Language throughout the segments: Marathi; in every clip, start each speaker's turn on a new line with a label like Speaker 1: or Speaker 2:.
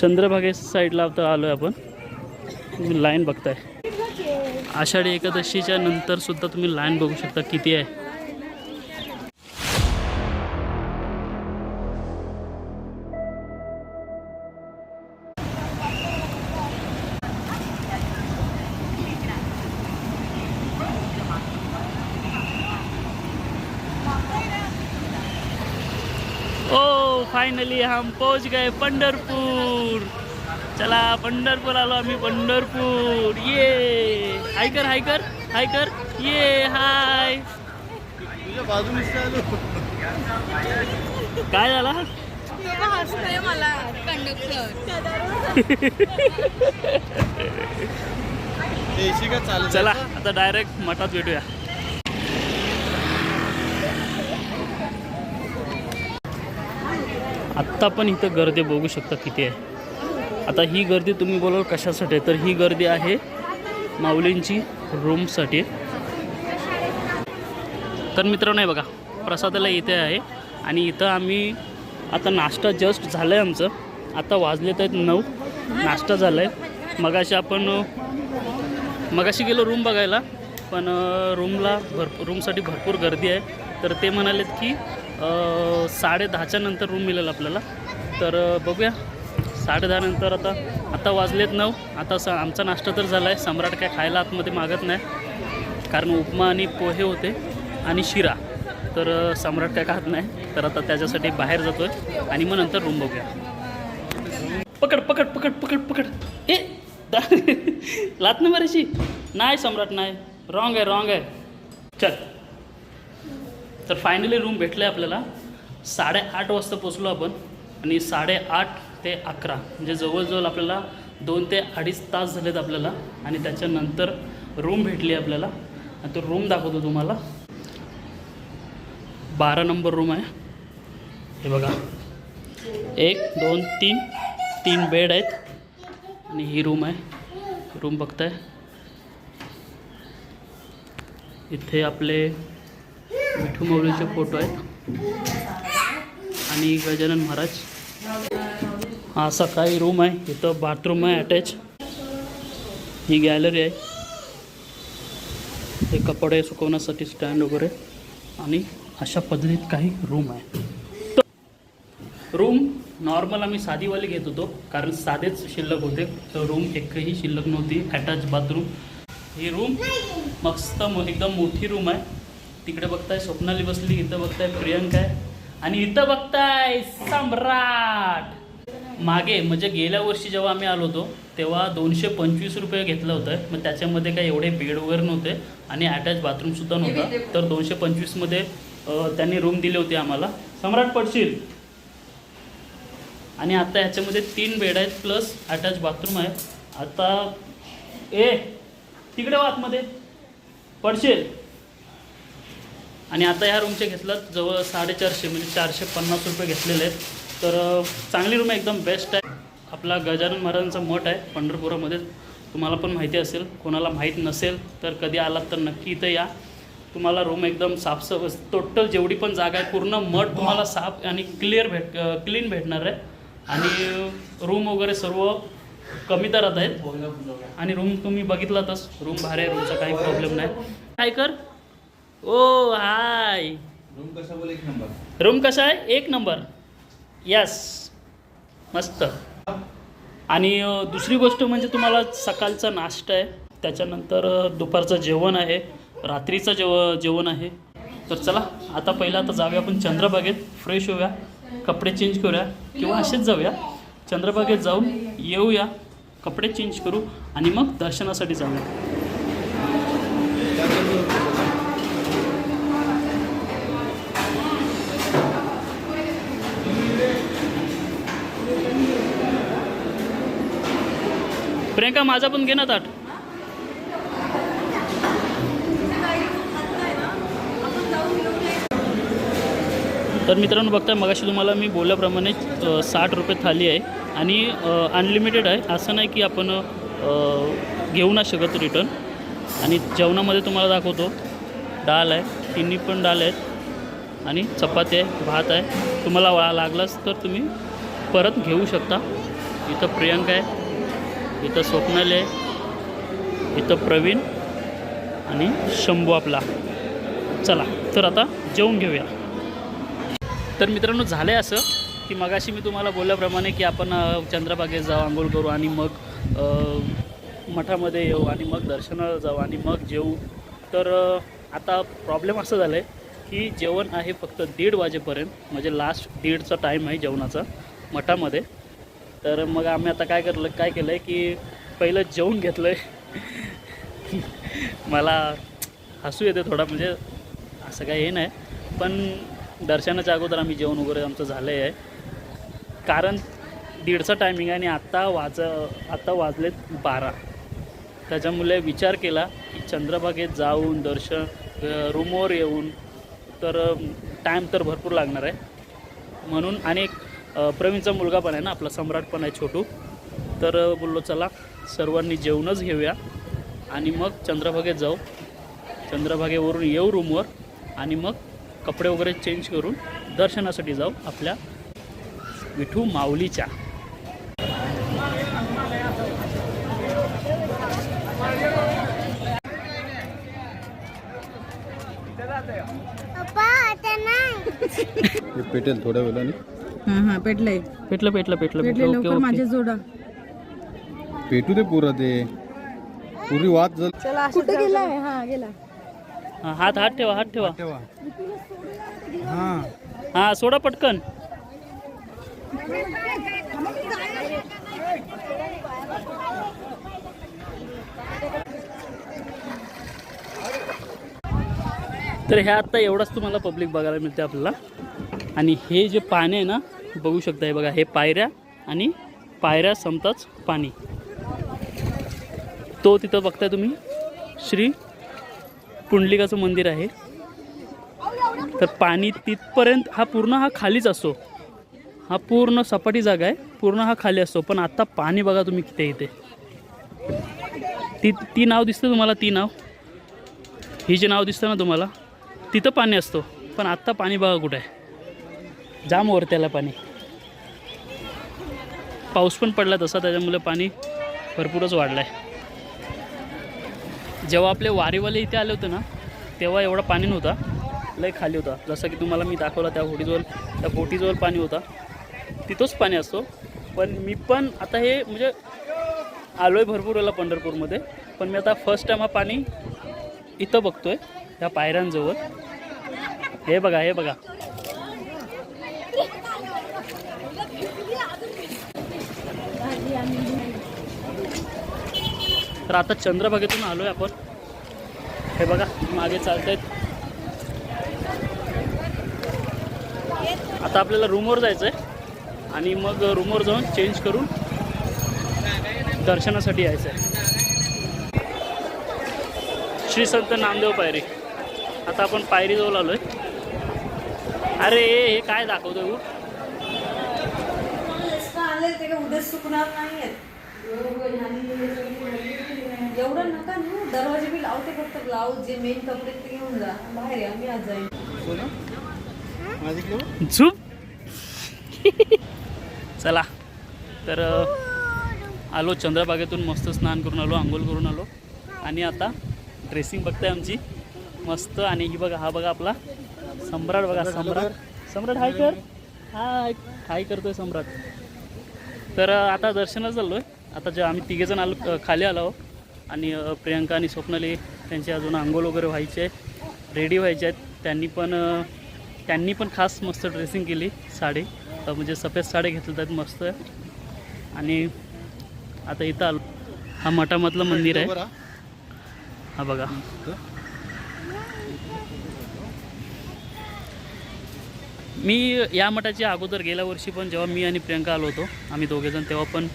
Speaker 1: चंद्रभागे साईडला आता आलो आहे आपण. तुम्ही लाईन बघताय. आषाढी एकादशीच्या नंतर सुद्धा तुम्ही लाईन बघू शकता किती आहे. ओ फायनली हम पहुंच गए पंढरपूर. चला पंढरपूर आलो आम्ही पंढरपूर. ये. हाय कर हाय कर हाय. कर ये हाय काय झाला?
Speaker 2: तेव्हा हसतोय मला कंडक्टर.
Speaker 3: एसी का चालू
Speaker 1: चला आता डायरेक्ट मठात भेटूया. आत्ता पण इथं गर्दी बघू शकता किती आहे. आता ही गर्दी तुम्ही बोलाल कशासाठी? तर ही गर्दी आहे माऊलींची रूमसाठी तर मित्रांनो बघा प्रसादाला इथे आहे. आणि इथं आम्ही आता नाश्ता जस्ट झालं आहे आमचं. आता वाजलेत आहेत नऊ. नाश्ता झाला आहे मगाशी आपण मगाशी गेलो रूम बघायला. पण रूमला भरपूर रूमसाठी भरपूर गर्दी आहे. तर ते म्हणालेत की साडे दहाच्या नंतर रूम मिळेल आपल्याला. तर बघूया. साडे दहा नंतर आता आता वाजलेत नऊ. आता स आमचा नाश्ता तर झाला आहे सम्राट काय खायला आतमध्ये मागत नाही. कारण उपमा आणि पोहे होते आणि शिरा. तर सम्राट काय खात नाही. तर आता त्याच्यासाठी बाहेर जातो आहे आणि मग नंतर रूम बघूया. पकड पकड पकड पकड पकड. ए दा- लात ना मारायची नाही सम्राट नाही. रॉंग आहे रॉंग आहे. चल. तर फायनली रूम भेटलं आहे आपल्याला. साडेआठ वाजता पोचलो आपण. आणि साडेआठ ते अकरा. म्हणजे जवळजवळ आपल्याला दोन ते अडीच तास झालेत आपल्याला आणि त्याच्यानंतर रूम भेटली आपल्याला. आणि तो रूम दाखवतो तुम्हाला. बारा नंबर रूम आहे. हे बघा. एक दोन तीन. तीन बेड आहेत. आणि ही रूम आहे. रूम बघताय. इथे आपले मिठू मौलीचे फोटो आहेत. आणि गजानन महाराज. हा असा काही रूम आहे. इथं बाथरूम आहे अटॅच ही गॅलरी आहे. हे कपडे सुकवण्यासाठी स्टँड वगैरे. आणि अशा पद्धतीत काही रूम आहे. रूम नॉर्मल आम्ही साधीवाली घेत होतो. कारण साधेच शिल्लक होते. तर रूम एकही शिल्लक नव्हती. अटॅच बाथरूम ही रूम मस्त एकदम मोठी रूम आहे. तिकडे बघताय स्वप्नाली बसली इथं बघताय प्रियंका आहे. आणि इथं बघताय सम्राट! मागे म्हणजे गेल्या वर्षी जेव्हा आम्ही आलो होतो तेव्हा दोनशे पंचवीस रुपये घेतलं होतं. मग त्याच्यामध्ये काही एवढे बेड वगैरे नव्हते आणि अटॅच बाथरूमसुद्धा नव्हता. तर दोनशे पंचवीसमध्ये त्यांनी रूम दिली होती आम्हाला. सम्राट पडशील. आणि आता ह्याच्यामध्ये तीन बेड आहेत प्लस अटॅच बाथरूम आहे. आता ए तिकडे आतमध्ये पडशील. आणि आता ह्या रूमचे घेतलं जवळ साडेचारशे म्हणजे चारशे पन्नास रुपये घेतलेले आहेत. तर चांगली रूम एकदम बेस्ट आहे. आपला गजानन महाराजांचा मठ आहे पंढरपुरामध्ये तुम्हाला पण माहिती असेल कोणाला माहीत नसेल तर कधी आलात तर नक्की इथं या. तुम्हाला रूम एकदम साफसफ टोटल जेवढी पण जागा आहे पूर्ण मठ तुम्हाला साफ आणि क्लिअर भेट क्लीन भेटणार आहे. आणि रूम वगैरे सर्व कमी दरात आहेत. आणि रूम तुम्ही बघितलातच रूम भारी आहे रूमचा काही प्रॉब्लेम नाही. काय कर. ओ हाय
Speaker 3: रूम कसा बोल एक नंबर
Speaker 1: रूम कसा आहे? एक नंबर यस मस्त. आणि दुसरी गोष्ट म्हणजे तुम्हाला सकाळचा नाश्ता आहे. त्याच्यानंतर दुपारचं जेवण आहे. रात्रीचं जेव जेवण आहे. तर चला आता पहिलं आता जाऊया आपण चंद्रबागेत फ्रेश होऊया. कपडे चेंज करूया. किंवा असेच जाऊया. चंद्रबागेत जाऊन येऊया. कपडे चेंज करू. आणि मग दर्शनासाठी जाऊया. प्रियंका माझा पण घे ना ताट. तर मित्रांनो बघताय मगाशी तुम्हाला मी बोलल्याप्रमाणे साठ रुपये थाली आहे आणि अनलिमिटेड आहे. असं नाही की आपण घेऊ ना शकत रिटर्न आणि जेवणामध्ये तुम्हाला दाखवतो डाळ आहे तिन्ही पण डाळ आहेत आणि चपाती आहे भात आहे. तुम्हाला वा लागलाच तर तुम्ही परत घेऊ शकता. इथं प्रियंका आहे. इथं स्वप्नल आहे इथं प्रवीण आणि शंभू आपला. चला तर आता जेवून घेऊया. तर मित्रांनो झालं आहे असं की मगाशी मी तुम्हाला बोलल्याप्रमाणे की आपण चंद्रबागेत जाऊ आंघोळ करू आणि मग मठामध्ये येऊ आणि मग दर्शनाला जाऊ आणि मग जेवू तर आता प्रॉब्लेम असं झालं आहे की जेवण आहे फक्त दीड वाजेपर्यंत म्हणजे लास्ट दीडचा टाईम आहे जेवणाचा मठामध्ये. तर मग आम्ही आता काय करलं काय केलं आहे की पहिलं जेवून घेतलं आहे मला हसू येते थोडा म्हणजे असं काही हे नाही. पण दर्शनाच्या अगोदर आम्ही जेवण वगैरे आमचं झालं आहे कारण दीडचा टायमिंग आहे आणि आत्ता वाज आत्ता वाजलेत बारा. त्याच्यामुळे विचार केला की चंद्रभागेत जाऊन दर्शन रूमवर येऊन तर टाईम तर भरपूर लागणार आहे. म्हणून आणि एक प्रवीणचा मुलगा पण आहे ना आपला सम्राट पण आहे छोटू. तर बोललो चला सर्वांनी जेवणच घेऊया. आणि मग चंद्रभागेत जाऊ. चंद्रभागेवरून येऊ रूमवर आणि मग कपडे वगैरे चेंज करून दर्शनासाठी जाऊ आपल्या विठू माऊलीच्या.
Speaker 3: हे पेटेल थोड्या वेळाने.
Speaker 4: हा हा पेटलंय.
Speaker 1: पेटलं पेटलं पेटलं.
Speaker 4: पेटले
Speaker 1: पेटलं
Speaker 4: लवकर
Speaker 1: ओके.
Speaker 4: माझे जोडा.
Speaker 3: पेटू दे पुरा ते. पुरी वाद झाली
Speaker 4: चला कुठे गेलाय? हा गेला.
Speaker 1: हां हात हात ठेवा हात ठेवा.
Speaker 3: ठेवा. हा.
Speaker 1: हां सोडा पटकन. तर ह्या आत्ता एवढाच तुम्हाला पब्लिक बघायला मिळते आपल्याला. आणि हे जे पाणी आहे ना बघू शकता हे बघा हे पायऱ्या आणि पायऱ्या संपताच पाणी. तो तिथं बघताय तुम्ही श्री पुंडलिकाचं मंदिर आहे. तर पाणी तिथपर्यंत हा पूर्ण हा खालीच असतो. हा पूर्ण सपाटी जागा आहे पूर्ण हा खाली असतो. पण आत्ता पाणी बघा तुम्ही किती इथे. ती ती नाव दिसतं तुम्हाला ती नाव. ही जे नाव दिसतं ना तुम्हाला तिथं पाणी असतो. पण आत्ता पाणी बघा कुठं आहे. जाम वर त्याला पाणी. पाऊस पण पडला तसा त्याच्यामुळे पाणी भरपूरच वाढलं आहे जेव्हा आपले वारीवाले इथे आले होते ना तेव्हा एवढा पाणी नव्हता. लय खाली होता. जसं की तुम्हाला मी दाखवला त्या होडीजवळ त्या बोटीजवळ पाणी होता. तिथंच पाणी असतो. पण मी पण आता हे म्हणजे आलो आहे भरपूर वेळेला पंढरपूरमध्ये. पण मी आता फर्स्ट टाईम हा पाणी इथं बघतोय ह्या पायऱ्यांजवळ. हे बघा हे बघा. तर आता चंद्रभागेतून आलो आहे आपण. हे बघा मागे चालत आहेत आता आपल्याला रूमवर जायचं आहे आणि मग रूमवर जाऊन चेंज करून दर्शनासाठी यायचं आहे श्री संत नामदेव पायरी. आता आपण पायरीजवळ आलो आहे अरे हे काय दाखवतोय तू
Speaker 4: उद्या सुकणार नाहीयेत एवढं नका ना दरवाजे बी लावते फक्त ब्लाऊज जे मेन कपडे ते घेऊन जा. बाहेर या मी आज जाईन.
Speaker 1: झुप. चला. तर आलो चंद्रबागेतून मस्त स्नान करून आलो आंघोळ करून आलो. आणि आता ड्रेसिंग बघताय आमची. मस्त आणि ही बघा हा बघा आपला सम्राट बघा सम्राट सम्राट. हाय कर. हाय हाय करतोय सम्राट. तर आता दर्शनाला चाललो आहे आता जे आम्ही तिघेजण आलो खाली आलो. आणि प्रियंका आणि स्वप्नाली त्यांची अजून आंघोळ वगैरे व्हायचे रेडी व्हायचे आहेत. त्यांनी पण त्यांनी पण खास मस्त ड्रेसिंग केली साडी. म्हणजे सफेद साडी घेतल्या आहेत मस्त. आणि आता इथं आलो. हा मठामधलं मंदिर आहे. हा बघा. मी या मठाच्या अगोदर गेल्या वर्षी पण जेव्हा मी आणि प्रियंका आलो होतो आम्ही दोघेजण तेव्हा पण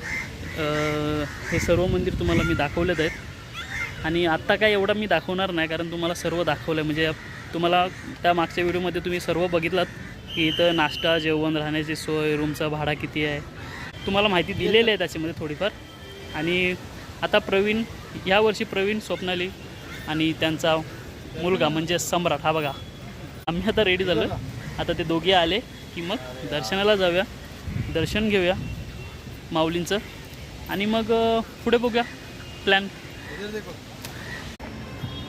Speaker 1: हे सर्व मंदिर तुम्हाला मी दाखवलेत आहेत. आणि आत्ता काय एवढं मी दाखवणार नाही कारण तुम्हाला सर्व दाखवलं आहे म्हणजे तुम्हाला त्या मागच्या व्हिडिओमध्ये तुम्ही सर्व बघितलात की इथं नाश्ता जेवण राहण्याची सोय रूमचा भाडा किती आहे. तुम्हाला माहिती दिलेली आहे त्याच्यामध्ये थोडीफार. आणि आता प्रवीण यावर्षी प्रवीण स्वप्नाली आणि त्यांचा मुलगा म्हणजे सम्राट. हा बघा. आम्ही आता रेडी झालो आता ते दोघे आले की मग दर्शनाला जाऊया. दर्शन घेऊया. माऊलींचं. आणि मग पुढे बघूया. प्लॅन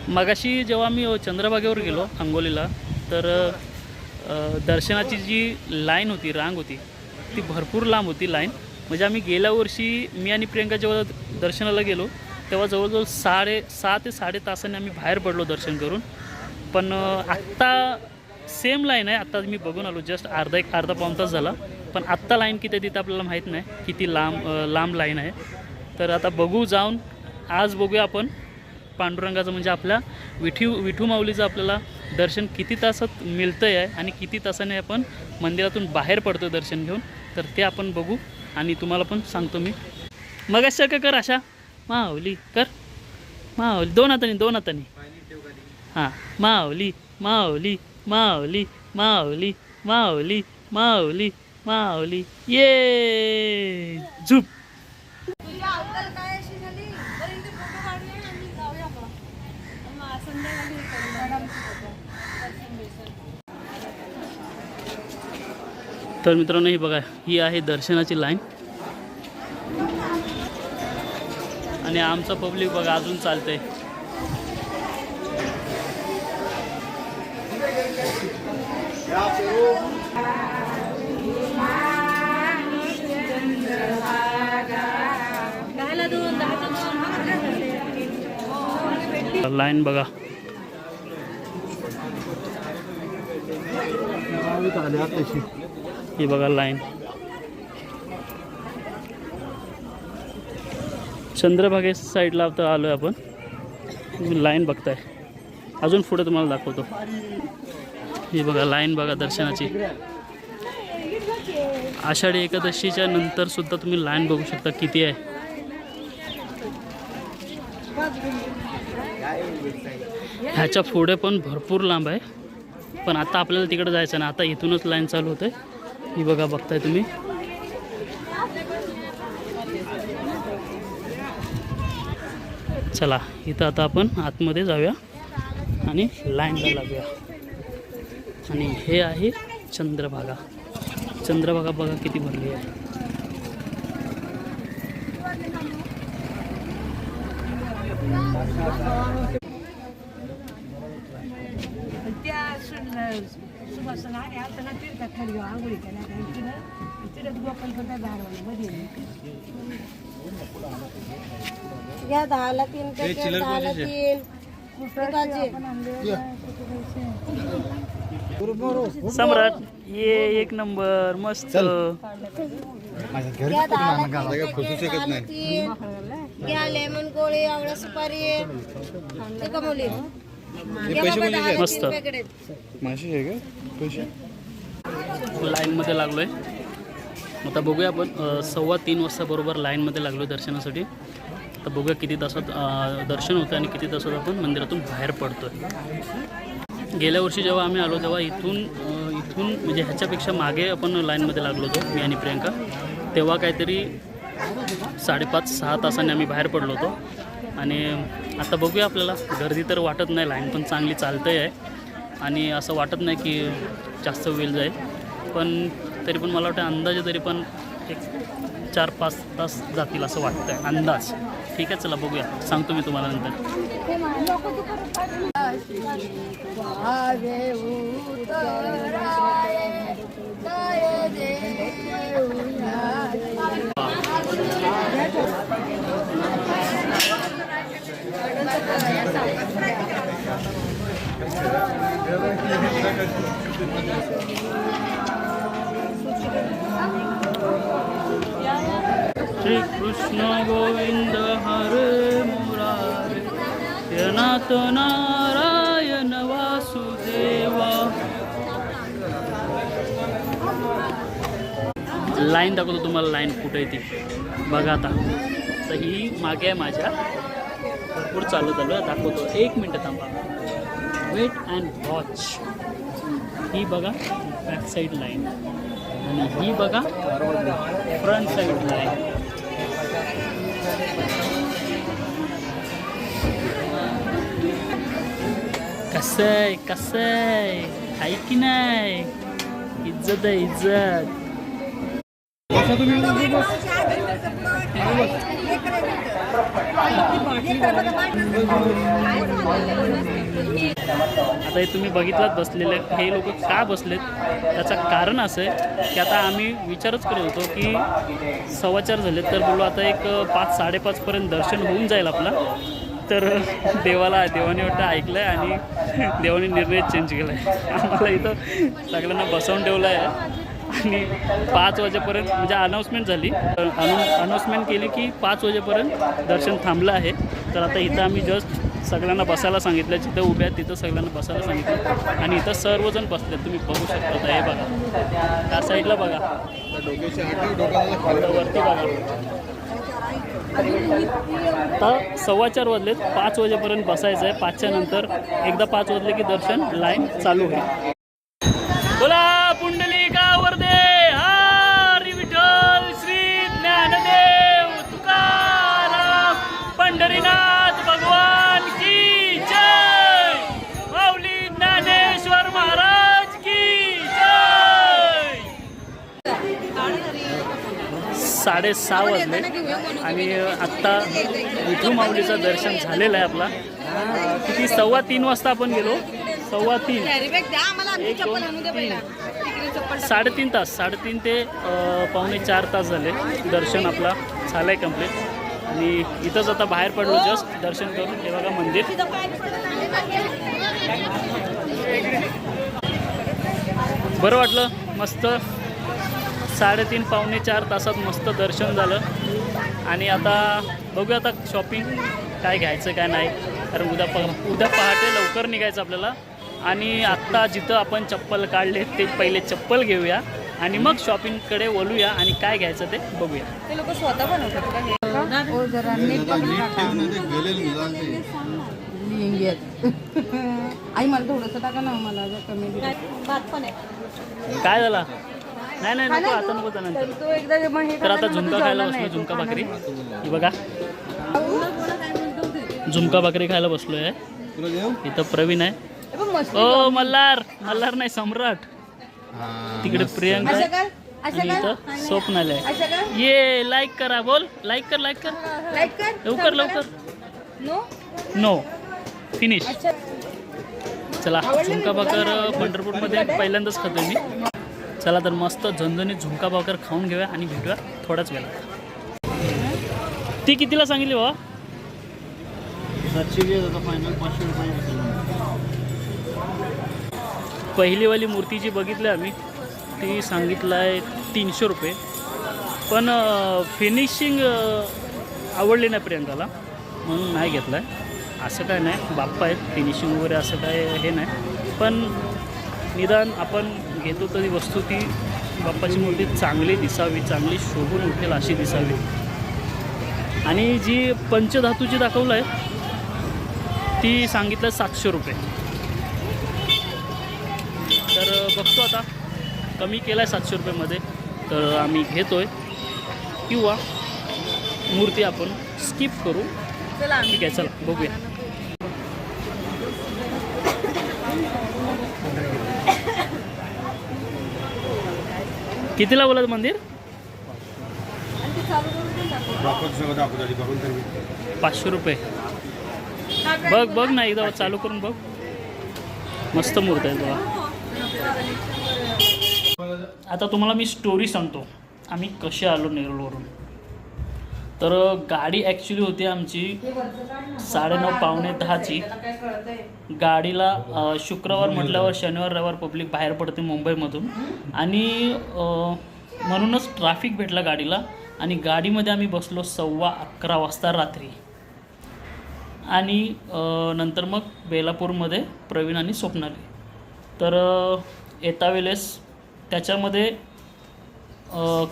Speaker 1: मगाशी जेव्हा मी चंद्रभागेवर गेलो अंगोलीला तर दर्शनाची जी लाईन होती रांग होती ती भरपूर लांब होती लाईन म्हणजे आम्ही गेल्या वर्षी मी आणि प्रियंका जेव्हा दर्शनाला गेलो तेव्हा जवळजवळ साडे सहा ते साडे तासाने आम्ही बाहेर पडलो दर्शन करून. पण आत्ता सेम लाईन आहे आत्ता मी बघून आलो जस्ट अर्धा एक अर्धा पाऊण तास झाला. पण आत्ता लाईन किती तिथं आपल्याला माहीत नाही किती लांब लांब लाईन आहे. तर आता बघू जाऊन आज बघूया आपण पांडुरंगाचं म्हणजे आपल्या विठू विठू माऊलीचं आपल्याला दर्शन किती तासात मिळतं आहे आणि किती तासाने आपण मंदिरातून बाहेर पडतो दर्शन घेऊन तर ते आपण बघू आणि तुम्हाला पण सांगतो मी. मग अशा का कर अशा माऊली कर. माऊली दोन हाताने दोन हाताने. हां माऊली माऊली माऊली माऊली माऊली माऊली माऊली. ये! झुप. तर मित्रांनो ही बघा ही आहे दर्शनाची लाईन. आणि आमचं पब्लिक बघा अजून चालतंय.
Speaker 2: दहाला दोन दहाच्या दोन
Speaker 1: लाईन बघा. ही बघा लाईन. चंद्रभागे साईडला आता आलो आहे आपण. तुम्ही लाईन बघताय. अजून पुढे तुम्हाला दाखवतो. ही बघा लाईन बघा दर्शनाची. आषाढी एकादशीच्या नंतर सुद्धा तुम्ही लाईन बघू शकता किती आहे. ह्याच्या पुढे पण भरपूर लांब आहे. पण आता आपल्याला तिकडे जायचं ना आता इथूनच लाईन चालू होते ही बघा बघताय तुम्ही. चला इथं आता आपण आतमध्ये जाऊया आणि लाईनला लागूया. आणि हे आहे चंद्रभागा. चंद्रभागा बघा किती भरली आहे.
Speaker 5: सुभाषणा आणि आता तीर्थात खाली आंघोळी केल्या तिथं तिथं गोपाल करता झाडवाला मध्ये
Speaker 2: घ्या दहाला तीन दहाला तीन.
Speaker 1: सम्राट ये एक नंबर मस्त
Speaker 2: घ्या लेमन गोळी आवळा सुपारी. कमवली. घ्या बाबा दहाला
Speaker 1: मस्त.
Speaker 2: आहेत.
Speaker 3: माशी आहे का? पैसे?
Speaker 1: लाईनमध्ये लागलो आहे आता बघूया आपण अ, सव्वा तीन वाजता बरोबर लाईनमध्ये लागलो आहे दर्शनासाठी. तर बघूया किती तासात अ, दर्शन होतं आणि किती तासात आपण मंदिरातून बाहेर पडतो आहे गेल्या वर्षी जेव्हा आम्ही आलो तेव्हा इथून अ, इथून म्हणजे ह्याच्यापेक्षा मागे आपण लाईनमध्ये लागलो होतो मी आणि प्रियंका. तेव्हा काहीतरी साडेपाच सहा तासांनी आम्ही बाहेर पडलो होतो. आणि आता बघूया आपल्याला. गर्दी तर वाटत नाही लाईन पण चांगली चालते आहे. आणि असं वाटत नाही की जास्त वेळ जाईल. पण तरी पण मला वाटतं अंदाजे तरी पण एक चार पाच तास जातील असं वाटतं आहे अंदाज. ठीक आहे चला बघूया. सांगतो मी तुम्हाला नंतर. श्री कृष्ण गोविंद हरे मुरारे यनाथ नारायण वासुदेवा। लाईन दाखवतो तुम्हाला लाईन कुठे आहे ती. बघा आता. तर ही मागे आहे माझ्या. भरपूर चालू चालू आहे दाखवतो. एक मिनटं थांबा. वेट अँड वॉच ही बघा बॅक साईड लाईन आणि ही बघा फ्रंट साईड लाईन कसं आहे कसं आहे आहे की नाही इज्जत आहे इज्जत. आता हे तुम्ही बघितलात बसलेले. हे लोक का बसलेत? त्याचं कारण असं आहे की आता आम्ही विचारच करत होतो की सव्वाचार झालेत तर बोलू आता एक पाच साडेपाचपर्यंत दर्शन होऊन जाईल आपला. तर देवाला देवाने वाटतं ऐकलं आहे आणि देवाने निर्णय चेंज केला आहे आम्हाला इथं सगळ्यांना बसवून ठेवलं आहे आणि पाच वाजेपर्यंत म्हणजे अनाऊन्समेंट झाली. अनाऊन्समेंट केली की पाच वाजेपर्यंत दर्शन थांबलं आहे. तर आता इथं आम्ही जस्ट सगळ्यांना बसायला सांगितलं. जिथं उभ्या आहेत तिथं सगळ्यांना बसायला सांगितलं. आणि इथं सर्वजण बसले तुम्ही बघू शकता हे बघा. त्या साईडला बघा. वरती बघा. आता सव्वा चार वाजलेत. पाच वाजेपर्यंत बसायचं आहे पाचच्या नंतर एकदा पाच वाजले की दर्शन लाईन चालू होईल. बोला! साडेसहा वाजले. आणि आत्ता विठू माऊलीचं दर्शन झालेलं आहे आपला. किती सव्वा तीन वाजता आपण गेलो? सव्वा तीन. एक दोन तीन. साडेतीन तास साडेतीन ते पावणे चार तास झाले. दर्शन आपला झालं आहे कंप्लीट आणि इथंच आता बाहेर पडलो जस्ट दर्शन करून. हे बघा मंदिर. बरं वाटलं? मस्त. साडेतीन पावणे चार तासात मस्त दर्शन झालं. आणि आता बघूया आता शॉपिंग काय घ्यायचं काय नाही. कारण उद्या प उद्या पहाटे लवकर निघायचं आपल्याला. आणि आत्ता जिथं आपण चप्पल काढले ते पहिले चप्पल घेऊया. आणि मग शॉपिंगकडे वळूया आणि काय घ्यायचं ते बघूया.
Speaker 4: ते लोक स्वतः बनवतात का हे?
Speaker 2: आई मला थोडंसं टाका ना मला कमी
Speaker 1: काय झाला? नाही नाही नको आता नको
Speaker 2: तो एकदा मग हे
Speaker 1: तर आता झुणका खायला बसलो
Speaker 2: नाही,
Speaker 1: झुणका भाकरी. ही बघा. झुणका भाकरी खायला बसलो आहे इथं प्रवीण आहे. ओ मल्हार मल्हार नाही सम्राट.
Speaker 3: हा,
Speaker 1: तिकडे. प्रियंका इथं स्वप्नाल आहे.
Speaker 2: असं कर.
Speaker 1: ये लाईक करा बोल. लाईक कर लाईक कर.
Speaker 2: लाईक कर
Speaker 1: लवकर लवकर.
Speaker 2: नो
Speaker 1: नो फिनिश चला झुणका भाकर पंढरपूरमध्ये पहिल्यांदाच खातोय मी. चला तर मस्त झणझणीत झुणका भाकर खाऊन घेऊया आणि भेटूया थोड्याच वेळात. ती कितीला सांगितली बा सातशे वीस आता फायनल पाचशे रुपये पहिलीवाली मूर्ती जी बघितली आम्ही. ती सांगितलं आहे तीनशे रुपये. पण फिनिशिंग आवडली नाही प्रियंकाला. म्हणून नाही घेतलं आहे असं काय नाही. बाप्पा आहेत. फिनिशिंग वगैरे असं काय हे नाही. पण निदान आपण घेतो तरी वस्तू ती बाप्पाची मूर्ती चांगली दिसावी चांगली शोभून उठेल अशी दिसावी. आणि जी पंचधातूची दाखवलं आहे ती सांगितलं सातशे रुपये. तर बघतो आता कमी केला आहे सातशे रुपयेमध्ये तर आम्ही घेतो आहे किंवा मूर्ती आपण स्किप करू. ठीक आहे चला बघूया. कितीला बोलत मंदिर? पाचशे रुपये. बघ बघ ना एकदा चालू करून बघ. मस्त मूर्त आहे बघा आता तुम्हाला मी स्टोरी सांगतो. आम्ही कसे आलो नेरळवरून. तर गाडी ॲक्च्युली होती आमची साडेनऊ पावणे दहाची. गाडीला शुक्रवार म्हटल्यावर शनिवार रविवार पब्लिक बाहेर पडते मुंबईमधून. आणि म्हणूनच ट्रॅफिक भेटला गाडीला. आणि गाडीमध्ये आम्ही बसलो सव्वा अकरा वाजता रात्री. आणि नंतर मग बेलापूरमध्ये प्रवीण आणि स्वप्नाली. तर येता वेळेस त्याच्यामध्ये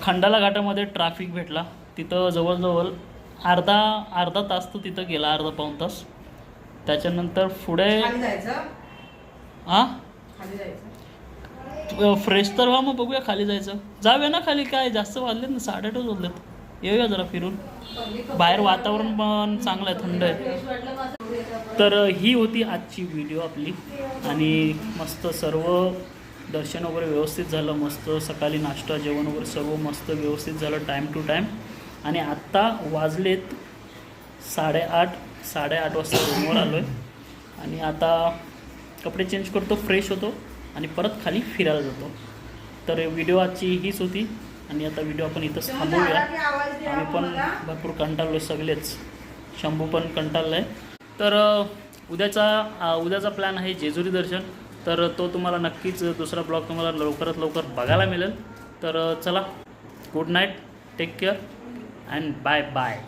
Speaker 1: खंडाला घाटामध्ये ट्रॅफिक भेटला. तिथं जवळजवळ अर्धा अर्धा तास तर तिथं गेला अर्धा पाऊण तास. त्याच्यानंतर पुढे हां फ्रेश तर व्हा मग बघूया खाली जायचं. जाऊया ना खाली काय जास्त वाजलेत ना साडेआठच वाजलेत. येऊया जरा फिरून. बाहेर वातावरण पण चांगलं आहे थंड आहे. तर ही होती आजची व्हिडिओ आपली. आणि मस्त सर्व दर्शन वगैरे व्यवस्थित झालं मस्त सकाळी नाश्ता जेवण वगैरे सर्व मस्त व्यवस्थित झालं टाईम टू टाईम आणि आत्ता वाजलेत साडेआठ साडेआठ वाजता रूमवर आलो आहे आणि आता कपडे चेंज करतो फ्रेश होतो आणि परत खाली फिरायला जातो. तर व्हिडिओ आजची हीच होती आणि आता व्हिडिओ आपण इथंच थांबवूया आम्ही पण भरपूर कंटाळलो सगळेच. शंभू पण कंटाळला आहे तर उद्याचा उद्याचा प्लॅन आहे जेजुरी दर्शन. तर तो तुम्हाला नक्कीच दुसरा ब्लॉग तुम्हाला लवकरात लवकर बघायला मिळेल. तर चला good night take care and bye bye.